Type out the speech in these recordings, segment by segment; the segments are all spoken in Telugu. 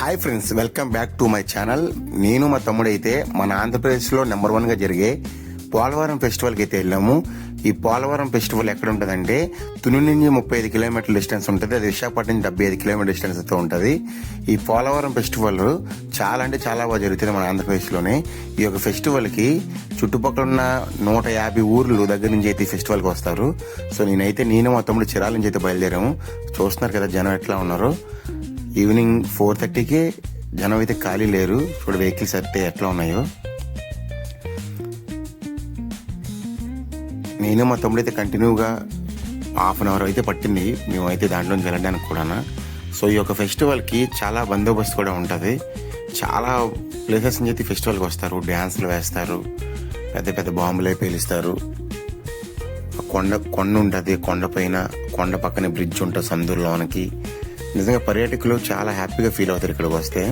Hi friends welcome back to my channel నేను మా తమ్ముడైతే మన ఆంధ్రప్రదేశ్లో నెంబర్ వన్గా జరిగే పోలవరం ఫెస్టివల్కి అయితే వెళ్ళాము. ఈ పోలవరం ఫెస్టివల్ ఎక్కడ ఉంటుందంటే తుని నుంచి ముప్పై ఐదు కిలోమీటర్ల డిస్టెన్స్ ఉంటుంది. అది విశాఖపట్నం నుంచి డెబ్బై ఐదు కిలోమీటర్ డిస్టెన్స్ అయితే ఉంటుంది. ఈ పోలవరం ఫెస్టివల్ చాలా అంటే చాలా బాగా జరుగుతుంది మన ఆంధ్రప్రదేశ్లోనే. ఈ యొక్క ఫెస్టివల్కి చుట్టుపక్కల ఉన్న నూట యాభై ఊర్లు దగ్గర నుంచి అయితే ఈ ఫెస్టివల్కి వస్తారు. సో నేనైతే నేను మా తమ్ముడు చిరాల నుంచి అయితే బయలుదేరాము. చూస్తున్నారు కదా జనం ఎట్లా ఉన్నారు. ఈవినింగ్ ఫోర్ థర్టీకి జనం అయితే ఖాళీ లేరు. ఇప్పుడు వెహికల్స్ అయితే ఎట్లా ఉన్నాయో. నేను మా తమ్ముడు అయితే కంటిన్యూగా హాఫ్ అన్ అవర్ అయితే పట్టింది. మేమైతే దాంట్లోకి వెళ్ళడానికి కూడా సో ఈ యొక్క ఫెస్టివల్కి చాలా బందోబస్తు కూడా ఉంటుంది. చాలా ప్లేసెస్ నుంచి అయితే ఫెస్టివల్కి వస్తారు. డ్యాన్స్లు వేస్తారు. పెద్ద పెద్ద బాంబులే పేలుస్తారు. కొండ కొండ ఉంటుంది. కొండ పైన కొండ పక్కన బ్రిడ్జ్ ఉంటుంది సందుల్లోనికి. నిజంగా పర్యాటకులు చాలా హ్యాపీగా ఫీల్ అవుతారు ఇక్కడికి వస్తే.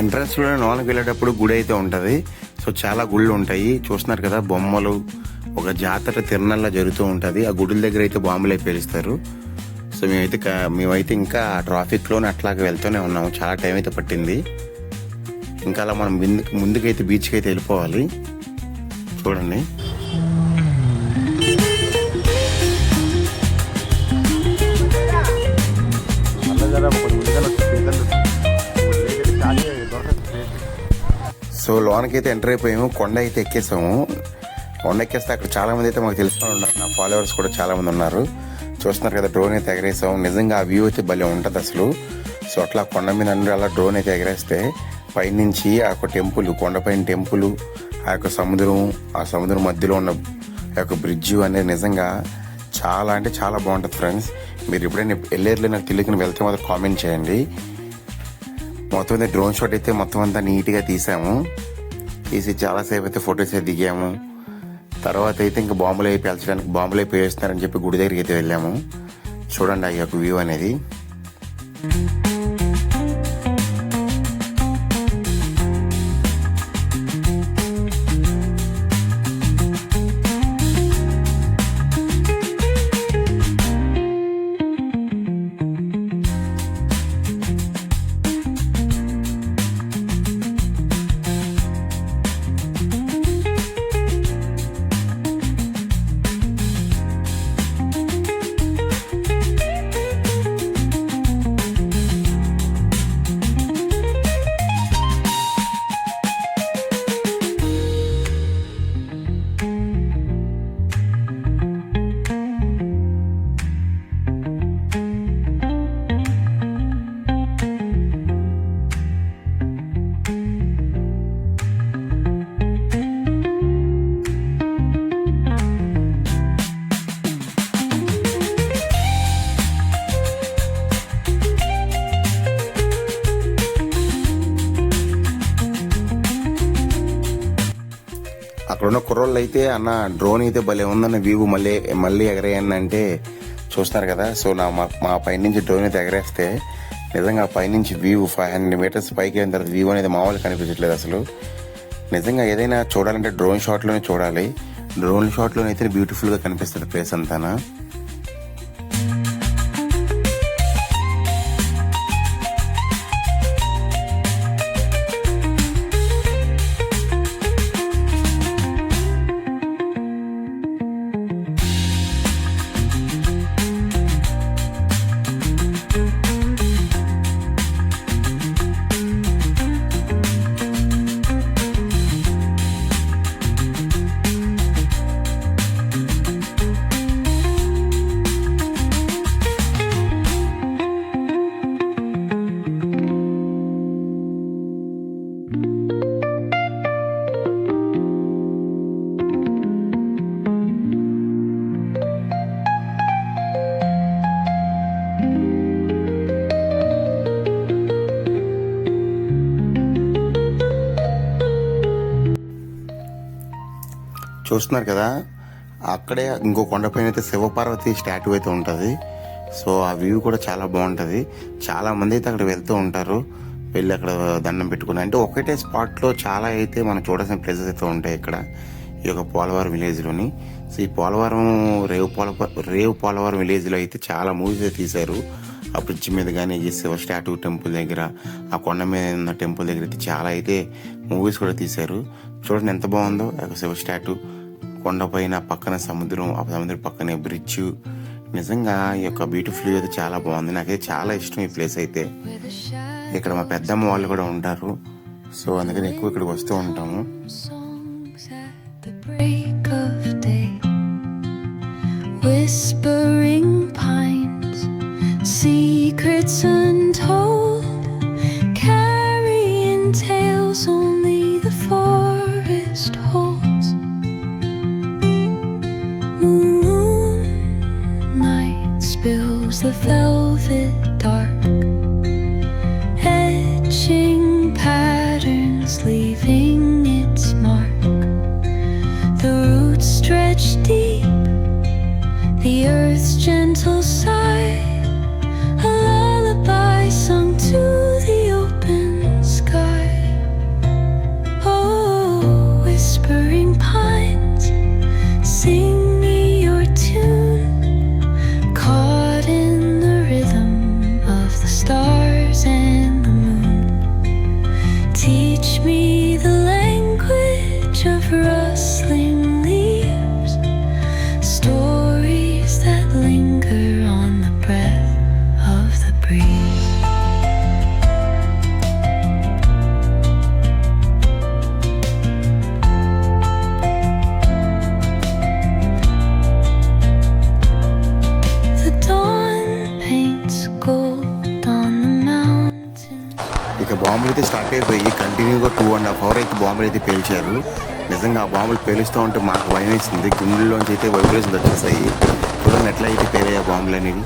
ఎంట్రన్స్లో లోనికి వెళ్ళేటప్పుడు గుడి అయితే ఉంటుంది. సో చాలా గుళ్ళు ఉంటాయి. చూస్తున్నారు కదా బొమ్మలు ఒక జాతర తిరునల్లా జరుగుతూ ఉంటుంది. ఆ గుడుల దగ్గర అయితే బాంబులు పేలుస్తారు. సో మేమైతే మేమైతే ఇంకా ట్రాఫిక్లోనే అట్లాగే వెళ్తూనే ఉన్నాము. చాలా టైం అయితే పట్టింది. ఇంకా అలా మనం ముందుకు ముందుకైతే బీచ్కి అయితే వెళ్ళిపోవాలి. చూడండి. సో లోనకైతే ఎంటర్ అయిపోయాము కొండ అయితే ఎక్కేసాము. కొండ ఎక్కేస్తే అక్కడ చాలా మంది అయితే మాకు తెలుసుకొని ఉన్నారు. నా ఫాలోవర్స్ కూడా చాలా మంది ఉన్నారు. చూస్తున్నారు కదా డ్రోన్ అయితే ఎగరేసాము. నిజంగా ఆ వ్యూ అయితే భలే ఉంటుంది అసలు. సో అట్లా కొండ మీద అందరూ అలా డ్రోన్ అయితే ఎగరేస్తే పైనుంచి ఆ యొక్క టెంపుల్ కొండపైన టెంపుల్ ఆ యొక్క సముద్రం ఆ సముద్రం మధ్యలో ఉన్న ఆ యొక్క బ్రిడ్జ్ అనేది నిజంగా చాలా అంటే చాలా బాగుంటుంది ఫ్రెండ్స్. మీరు ఎప్పుడైనా వెళ్ళేరులో నాకు తెలియకుండా వెళ్తే మాత్రం కామెంట్ చేయండి. మొత్తం అయితే డ్రోన్ షాట్ అయితే మొత్తం అంతా నీట్గా తీసాము. తీసి చాలాసేపు అయితే ఫొటోస్ అయితే దిగాము. తర్వాత అయితే ఇంకా బాంబులు అయి పేల్చడానికి బాంబులు అయి పేస్తున్నారని చెప్పి గుడి దగ్గరికి అయితే వెళ్ళాము. చూడండి ఆ యొక్క వ్యూ అనేది. వాళ్ళు అయితే అన్న డ్రోన్ అయితే భలే ఉందన్న వ్యూ మళ్ళీ మళ్ళీ ఎగరేయండి అంటే చూస్తున్నారు కదా. సో నా మా మా పైనుంచి డ్రోన్ అయితే ఎగరేస్తే నిజంగా ఆ పైనుంచి వ్యూ ఫైవ్ హండ్రెడ్ మీటర్స్ పైకి వెళ్ళిన తర్వాత వ్యూ అనేది మామూలు కనిపించట్లేదు అసలు. నిజంగా ఏదైనా చూడాలంటే డ్రోన్ షాట్లోనే చూడాలి. డ్రోన్ షాట్లోనే అయితే బ్యూటిఫుల్గా కనిపిస్తుంది ప్లేస్ అంతానా? చూస్తున్నారు కదా అక్కడే ఇంకో కొండపైన అయితే శివపార్వతి స్టాట్యూ అయితే ఉంటుంది. సో ఆ వ్యూ కూడా చాలా బాగుంటుంది. చాలా మంది అయితే అక్కడ వెళ్తూ ఉంటారు. వెళ్ళి అక్కడ దండం పెట్టుకుని. అంటే ఒకటే స్పాట్లో చాలా అయితే మనం చూడాల్సిన ప్లేసెస్ అయితే ఉంటాయి ఇక్కడ. ఈ యొక్క పోలవరం విలేజ్లోని సో ఈ పోలవరం రేవు పోల రేవు పోలవరం విలేజ్లో అయితే చాలా మూవీస్ అయితే తీశారు. ఆ బ్రిడ్జ్ మీద కానీ ఈ శివ స్టాట్యూ టెంపుల్ దగ్గర ఆ కొండ మీద ఉన్న టెంపుల్ దగ్గర అయితే చాలా అయితే మూవీస్ కూడా తీశారు. చూడండి ఎంత బాగుందో ఆ శివ స్టాట్యూ కొండపైన పక్కన సముద్రం ఆ సముద్రం పక్కనే బ్రిడ్జ్ నిజంగా ఈ యొక్క బ్యూటిఫుల్ అయితే చాలా బాగుంది నాకైతే చాలా ఇష్టం ఈ ప్లేస్ అయితే ఇక్కడ మా పెద్దమ్మ వాళ్ళు కూడా ఉంటారు సో అందుకని ఎక్కువ ఇక్కడికి వస్తూ ఉంటాము. Whispering pines, secrets untold, carrying tales only the forest holds. ఇక బాంబులు అయితే స్టార్ట్ అయిపోయి కంటిన్యూగా టూ అండ్ హాఫ్ అవర్ అయితే బాంబులు అయితే పేల్చారు. నిజంగా ఆ బాంబులు పేలుస్తూ ఉంటే మాకు భయం వేసింది. గుండెల్లోంచి అయితే వైబ్రేషన్ వచ్చేసాయి. చూడండి ఎట్లా అయితే పేలయ్యా బాంబులు అనేవి.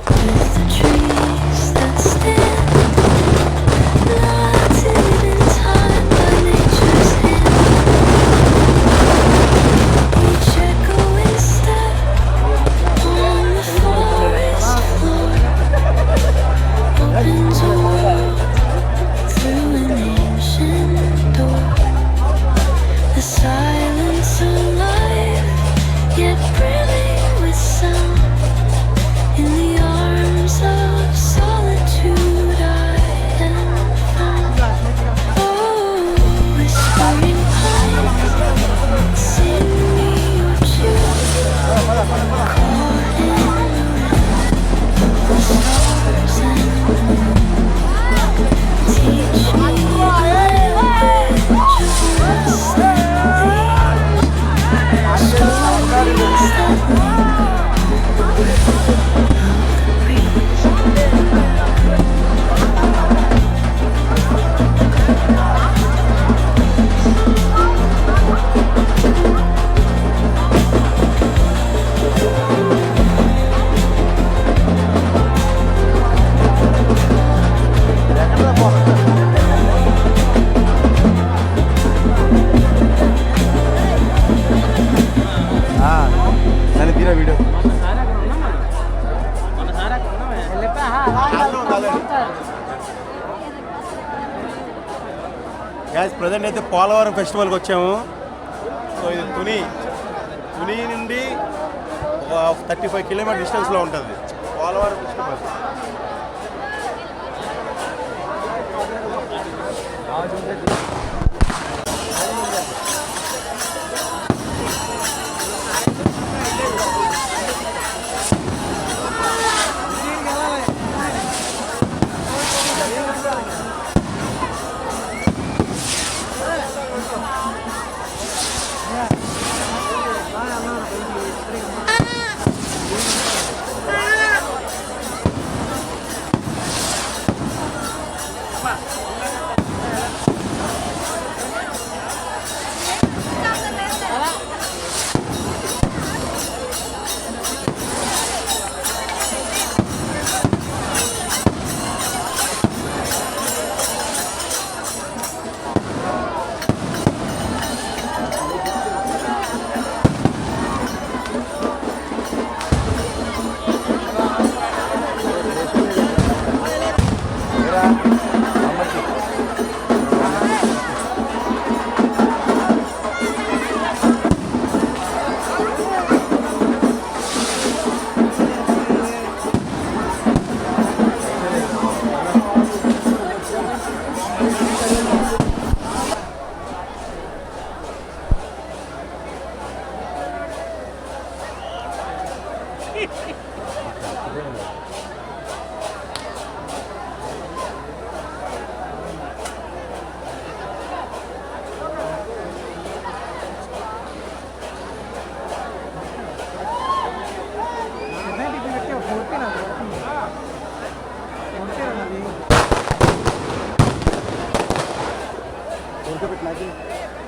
గ్యాస్ ప్రజెంట్ అయితే పోలవరం ఫెస్టివల్కి వచ్చాము. సో ఇది తుని. తుని నుండి ఒక థర్టీ ఫైవ్ కిలోమీటర్ డిస్టెన్స్లో ఉంటుంది. Polavaram festival 봐. COVID-19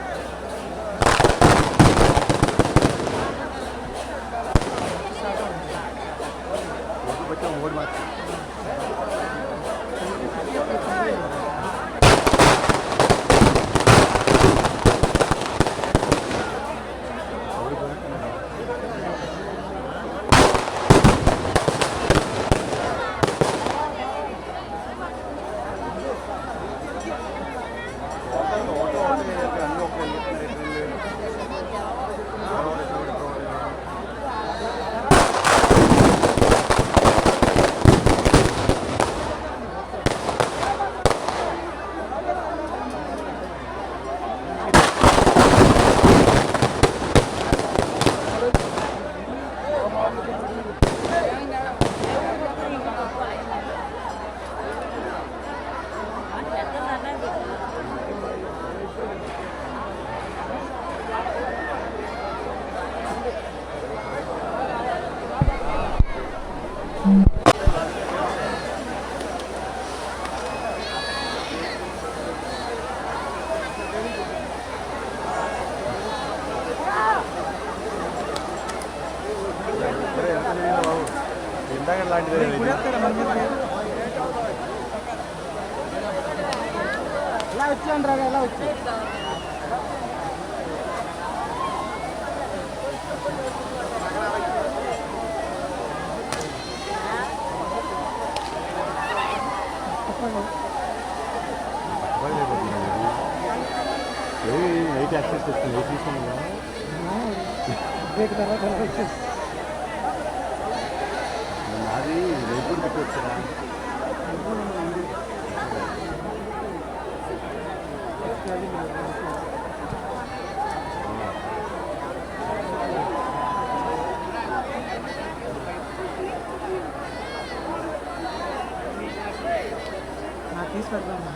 night access చేస్తుంది ఏ తీసుకున్నా రేపు పెట్టొచ్చురా నాకు తీసి పెడతాను